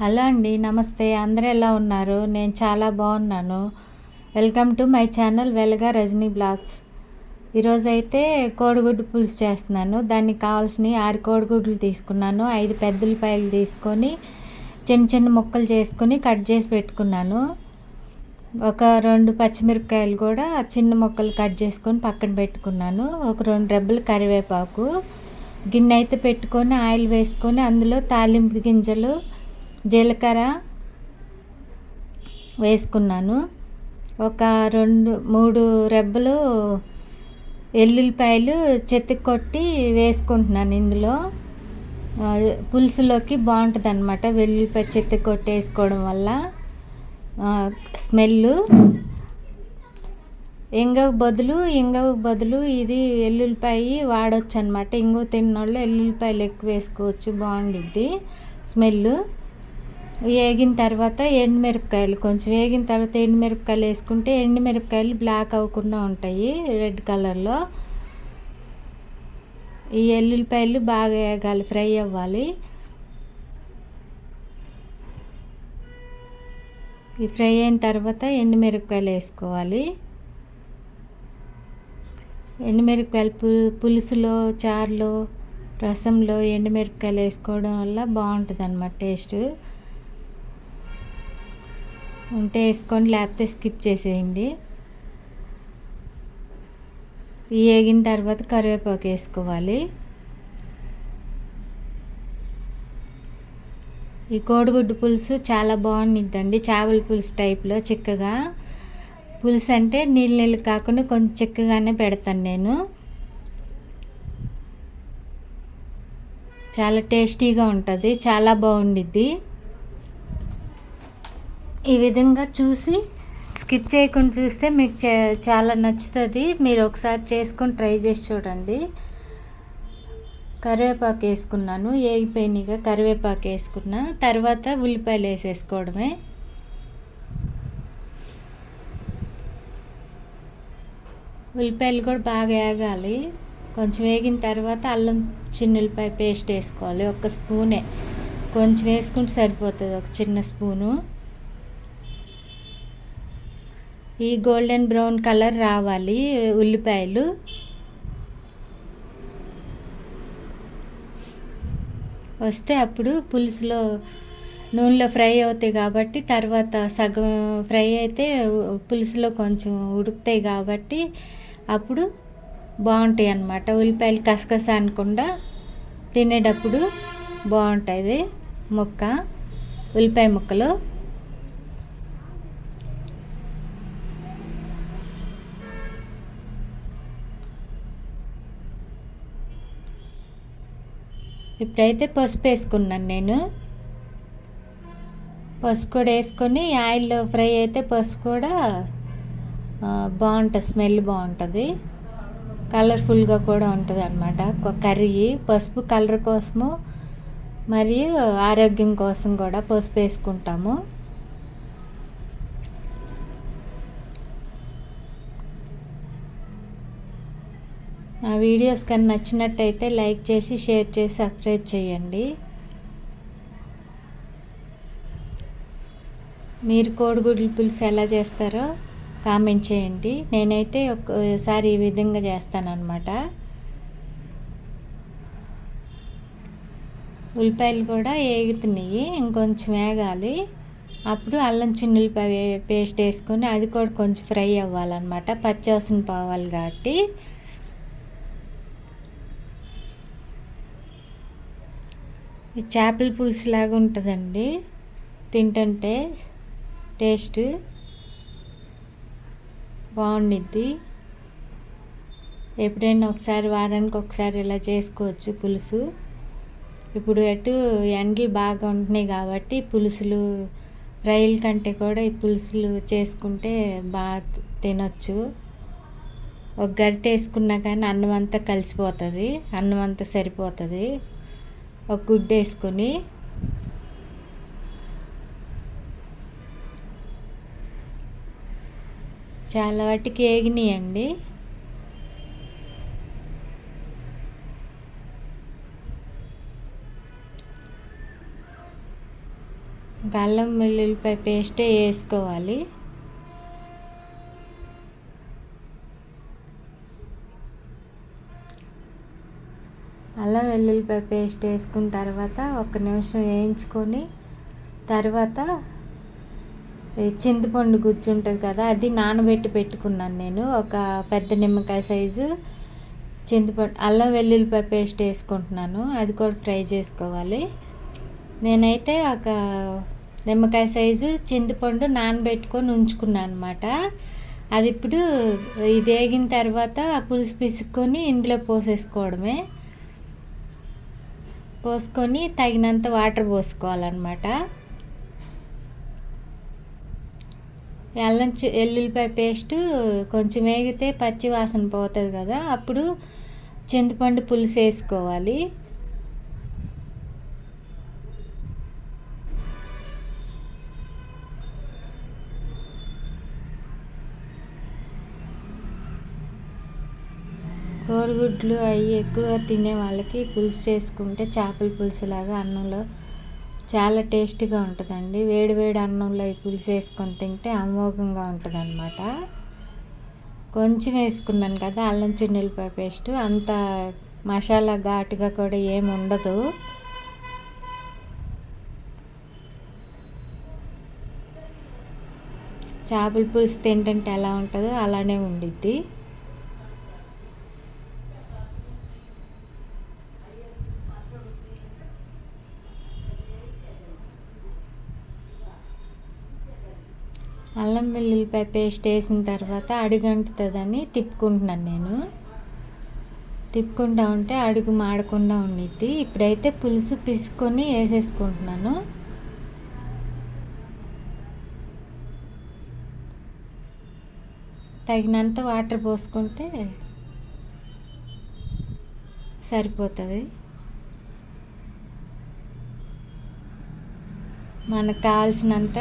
Hello అండి నమస్తే. అందరూ ఎలా ఉన్నారు? నేను చాలా బాగున్నాను. వెల్కమ్ టు మై ఛానల్ వెల్గా రజనీ బ్లాగ్స్. ఈరోజు అయితే కోడిగుడ్డు పులుసు చేస్తున్నాను. దానికి కావాల్సిన ఆరు కోడిగుడ్లు తీసుకున్నాను. ఐదు పెద్ద ఉల్లిపాయలు తీసుకొని చిన్న చిన్న ముక్కలు చేసుకొని కట్ చేసి పెట్టుకున్నాను. ఒక రెండు పచ్చిమిరపకాయలు కూడా చిన్న ముక్కలు కట్ చేసుకొని పక్కన పెట్టుకున్నాను. ఒక రెండు రెబ్బలు కరివేపాకు. గిన్నె అయితే పెట్టుకొని ఆయిల్ వేసుకొని అందులో తాలింపు గింజలు జీలకర్ర వేసుకున్నాను. ఒక రెండు మూడు రెబ్బలు ఎల్లుల్లిపాయలు చెత్తి కొట్టి వేసుకుంటున్నాను ఇందులో. పులుసులోకి బాగుంటుంది అనమాట వెల్లుల్లిపాయ చెత్తి కొట్టి వేసుకోవడం వల్ల. స్మెల్ ఇంగకు బదులు ఇంగకు బదులు ఇది ఎల్లుల్లిపాయ వాడచ్చు అనమాట ఇంగు తిన్నోళ్ళు ఎల్లుల్లిపాయలు ఎక్కువ వేసుకోవచ్చు బాగుండిద్ది స్మెల్ వేగిన తర్వాత ఎండుమిరపకాయలు కొంచెం వేగిన తర్వాత ఎండుమిరపకాయలు వేసుకుంటే ఎండుమిరపకాయలు బ్లాక్ అవ్వకుండా ఉంటాయి రెడ్ కలర్లో ఈ ఎల్లుల్లిపాయలు బాగా వేగాలి ఫ్రై అవ్వాలి. ఈ ఫ్రై అయిన తర్వాత ఎండుమిరపకాయలు వేసుకోవాలి. ఎండుమిరపకాయలు పు పులుసులో చారులో రసంలో ఎండుమిరపకాయలు వేసుకోవడం వల్ల బాగుంటుంది అన్నమాట టేస్ట్. ఉంటే వేసుకొని లేకపోతే స్కిప్ చేసేయండి. వేగిన తర్వాత కరివేపాకు వేసుకోవాలి. ఈ కోడిగుడ్డు పులుసు చాలా బాగుండిద్దండి చేపల పులుసు టైప్లో చిక్కగా. పులుసు అంటే నీళ్ళు నీళ్ళు కాకుండా కొంచెం చిక్కగానే పెడతాను నేను. చాలా టేస్టీగా ఉంటుంది చాలా బాగుండిద్ది. ఈ విధంగా చూసి స్కిప్ చేయకుండా చూస్తే మీకు చాలా నచ్చుతుంది. మీరు ఒకసారి చేసుకొని ట్రై చేసి చూడండి. కరివేపాకు వేసుకున్నాను. వేగిపోయినగా కరివేపాకు వేసుకున్న. తర్వాత ఉల్లిపాయలు వేసేసుకోవడమే. ఉల్లిపాయలు కూడా బాగా వేగాలి కొంచెం వేగిన తర్వాత అల్లం చిన్నుల్లిపాయ పేస్ట్ వేసుకోవాలి. ఒక స్పూనే. కొంచెం వేసుకుంటే సరిపోతుంది. ఒక చిన్న స్పూను. ఈ గోల్డెన్ బ్రౌన్ కలర్ రావాలి ఉల్లిపాయలు. వస్తే అప్పుడు పులుసులో నూనెలో ఫ్రై అవుతాయి కాబట్టి తర్వాత సగం ఫ్రై అయితే పులుసులో కొంచెం ఉడుకుతాయి కాబట్టి అప్పుడు బాగుంటాయి అన్నమాట. ఉల్లిపాయలు కసకస అనకుండా తినేటప్పుడు బాగుంటుంది ముక్క ఉల్లిపాయ ముక్కలు. ఇప్పుడైతే పసుపు వేసుకున్నాను నేను. పసుపు కూడా వేసుకొని ఆయిల్లో ఫ్రై అయితే పసుపు కూడా బాగుంటుంది స్మెల్ బాగుంటుంది. కలర్ఫుల్గా కూడా ఉంటుంది అనమాట కర్రీ పసుపు కలర్ కోసము మరియు ఆరోగ్యం కోసం కూడా పసుపు వేసుకుంటాము. నా వీడియోస్ కానీ నచ్చినట్టయితే లైక్ చేసి షేర్ చేసి సబ్స్క్రైబ్ చేయండి. మీరు కోడిగుడ్లు పులుసు ఎలా చేస్తారో కామెంట్ చేయండి. నేనైతే ఒకసారి ఈ విధంగా చేస్తానన్నమాట. ఉల్లిపాయలు కూడా వేగుతున్నాయి ఇంకొంచెం వేగాలి అప్పుడు అల్లం చిన్నులపాయ పేస్ట్ వేసుకొని అది కూడా కొంచెం ఫ్రై అవ్వాలన్నమాట. పచ్చివాసన పోవాలి కాబట్టి. చేపల పులుసు లాగా ఉంటుందండి. తింటుంటే టేస్ట్ బాగుండిద్ది. ఎప్పుడైనా ఒకసారి వారానికి ఒకసారి ఇలా చేసుకోవచ్చు పులుసు. ఇప్పుడు ఎటు ఎండలు బాగా ఉంటున్నాయి కాబట్టి పులుసులు ఫ్రైల కంటే కూడా ఈ పులుసులు చేసుకుంటే బాగా తినొచ్చు. ఒక గరిటె వేసుకున్నా కానీ అన్నం అంతా కలిసిపోతుంది అన్నం అంతా సరిపోతుంది. ఒక గుడ్డ వేసుకొని చాలా వాటికి ఏగినాయండి. అల్లం వెల్లుల్లిపాయ పేస్ట్ వేసుకోవాలి అల్లం వెల్లుల్లిపాయ పేస్ట్ వేసుకున్న తర్వాత ఒక నిమిషం వేయించుకొని తర్వాత చింతపండు గుజ్జు ఉంటుంది కదా అది నానబెట్టి పెట్టుకున్నాను నేను. ఒక పెద్ద నిమ్మకాయ సైజు చింతపండు అల్లం వెల్లుల్లిపాయ పేస్ట్ వేసుకుంటున్నాను. అది కూడా ఫ్రై చేసుకోవాలి. నేనైతే ఒక నిమ్మకాయ సైజు చింతపండు నానబెట్టుకొని ఉంచుకున్నాను అనమాట అది ఇప్పుడు ఇది వేగిన తర్వాత పులుసు పిసుక్కొని ఇందులో పోసేసుకోవడమే. పోసుకొని తగినంత వాటర్ పోసుకోవాలన్నమాట. అల్లం ఎల్లుల్లిపాయ పేస్ట్ కొంచెం వేగితే పచ్చి వాసన పోతుంది కదా అప్పుడు చింతపండు పులుసు వేసుకోవాలి. కోడిగుడ్లు అవి ఎక్కువగా తినే వాళ్ళకి పులుసు చేసుకుంటే చేపల పులుసు లాగా అన్నంలో చాలా టేస్టీగా ఉంటుందండి. వేడి వేడి అన్నంలో ఈ పులుసు వేసుకొని తింటే అమోఘంగా ఉంటుంది అనమాట కొంచెం వేసుకున్నాను కదా అల్లం చిన్నెల్లిపాయ పేస్ట్. అంత మసాలా ఘాటుగా కూడా ఏమి ఉండదు. చేపల పులుసు తింటుంటే ఎలా ఉంటుందో అలానే ఉండిద్ది. అల్లం వెల్లుల్లిపాయ పేస్ట్ వేసిన తర్వాత అడుగంటుతుందని తిప్పుకుంటున్నాను నేను. తిప్పుకుంటా ఉంటే అడుగు మాడకుండా ఉండిద్ది. ఇప్పుడైతే పులుసు పిసుకొని వేసేసుకుంటున్నాను. తగినంత వాటర్ పోసుకుంటే సరిపోతుంది. మనకు కావాల్సినంత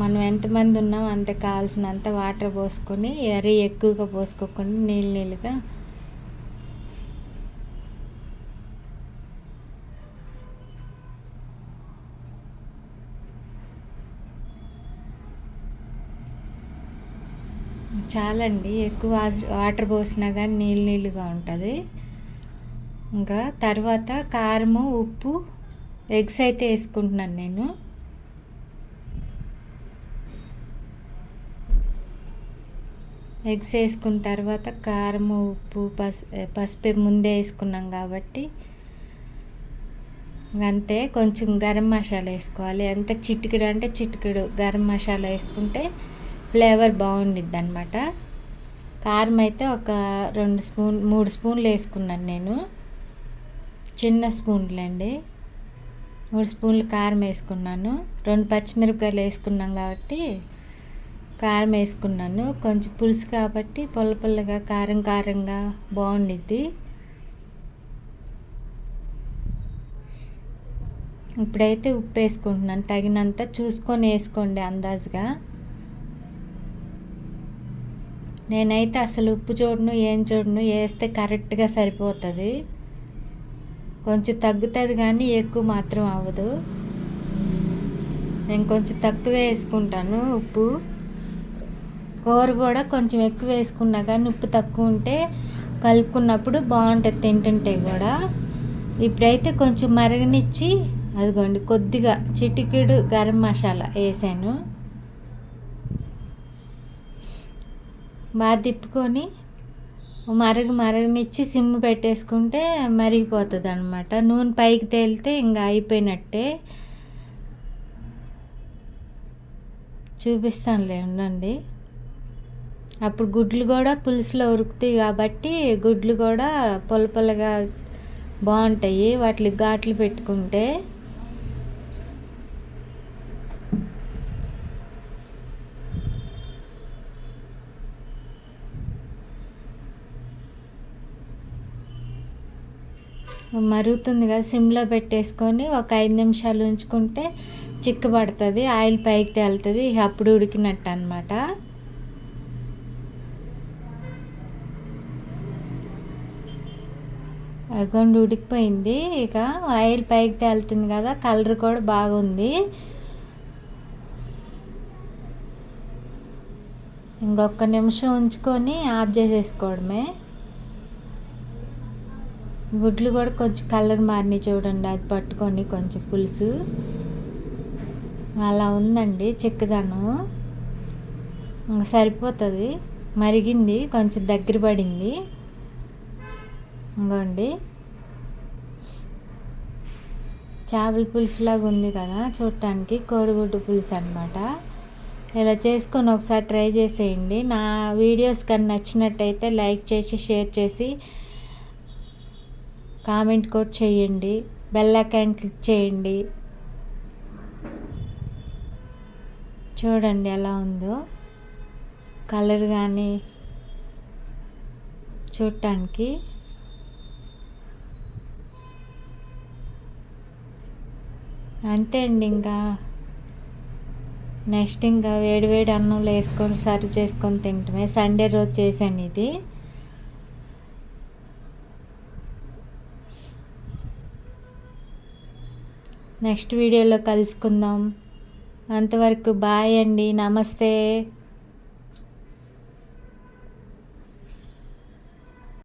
మనం ఎంతమంది ఉన్నాం అంత కావాల్సినంత వాటర్ పోసుకొని ఎర్రీ ఎక్కువగా పోసుకోకుండా నీళ్ళు నీళ్ళుగా చాలండి. ఎక్కువ వాటర్ పోసినా కానీ నీళ్ళు నీళ్ళుగా ఉంటుంది. ఇంకా తర్వాత కారము ఉప్పు ఎగ్స్ అయితే వేసుకుంటున్నాను నేను. ఎగ్స్ వేసుకున్న తర్వాత కారం ఉప్పు పసు పసుపు ముందే వేసుకున్నాం కాబట్టి అంతే కొంచెం గరం మసాలా వేసుకోవాలి. ఎంత చిటికెడు అంటే చిటికెడు గరం మసాలా వేసుకుంటే ఫ్లేవర్ బాగుండిద్ది అనమాట కారం అయితే ఒక రెండు స్పూన్ మూడు స్పూన్లు వేసుకున్నాను నేను. చిన్న స్పూన్లు అండి మూడు స్పూన్లు కారం వేసుకున్నాను. రెండు పచ్చిమిరపకాయలు వేసుకున్నాం కాబట్టి కారం వేసుకున్నాను. కొంచెం పులుసు కాబట్టి పుల్ల పుల్లగా కారం కారంగా బాగుండిద్ది. ఇప్పుడైతే ఉప్పు వేసుకుంటున్నాను. తగినంత చూసుకొని వేసుకోండి అందాజుగా. నేనైతే అసలు ఉప్పు చూడను ఏం చూడను వేస్తే కరెక్ట్గా సరిపోతుంది. కొంచెం తగ్గుతుంది కానీ ఎక్కువ మాత్రం అవ్వదు. నేను కొంచెం తక్కువ వేసుకుంటాను ఉప్పు. కూర కూడా కొంచెం ఎక్కువ వేసుకున్నా కానీ ఉప్పు తక్కువ ఉంటే కలుపుకున్నప్పుడు బాగుంటుంది తింటుంటే కూడా. ఇప్పుడైతే కొంచెం మరగనిచ్చి అదిగోండి కొద్దిగా చిటికెడు గరం మసాలా వేసాను. బాగా తిప్పుకొని మరగ మరగనిచ్చి సిమ్ పెట్టేసుకుంటే మరిగిపోతుంది అనమాట నూనె పైకి తేలితే ఇంకా అయిపోయినట్టే. చూపిస్తానులే ఉండండి. అప్పుడు గుడ్లు కూడా పులుసులో ఉరుకుతాయి కాబట్టి గుడ్లు కూడా పొలపొలగా బాగుంటాయి. వాటికి ఘాట్లు పెట్టుకుంటే మరుగుతుంది కదా సిమ్లో పెట్టేసుకొని ఒక ఐదు నిమిషాలు ఉంచుకుంటే చిక్కబడుతుంది ఆయిల్ పైకి తేలుతుంది అప్పుడు ఉడికినట్టు అనమాట అకౌంట్ ఉడికిపోయింది. ఇక ఆయిల్ పైకి తేలుతుంది కదా కలర్ కూడా బాగుంది. ఇంకొక నిమిషం ఉంచుకొని ఆఫ్ చేసేసుకోవడమే. గుడ్లు కూడా కొంచెం కలర్ మారినాయి చూడండి అది పట్టుకొని కొంచెం పులుసు. అలా ఉందండి చిక్కదనం. ఇంకా సరిపోతుంది. మరిగింది కొంచెం దగ్గర పడింది. ఇంకోండి చేపల పులుసులాగా ఉంది కదా చూడటానికి కోడిగుడ్డు పులుసు అనమాట ఇలా చేసుకొని ఒకసారి ట్రై చేసేయండి. నా వీడియోస్ కానీ నచ్చినట్టయితే లైక్ చేసి షేర్ చేసి కామెంట్ కూడా చేయండి. బెల్ ఐకాన్ క్లిక్ చేయండి. చూడండి ఎలా ఉందో. కలర్ కానీ చూడటానికి అంతే అండి ఇంకా. నెక్స్ట్ ఇంకా వేడివేడి అన్నంలో వేసుకొని సర్వ్ చేసుకొని తింటమే. సండే రోజు చేశాను ఇది. నెక్స్ట్ వీడియోలో కలుసుకుందాం. అంతవరకు బాయ్ అండి. నమస్తే.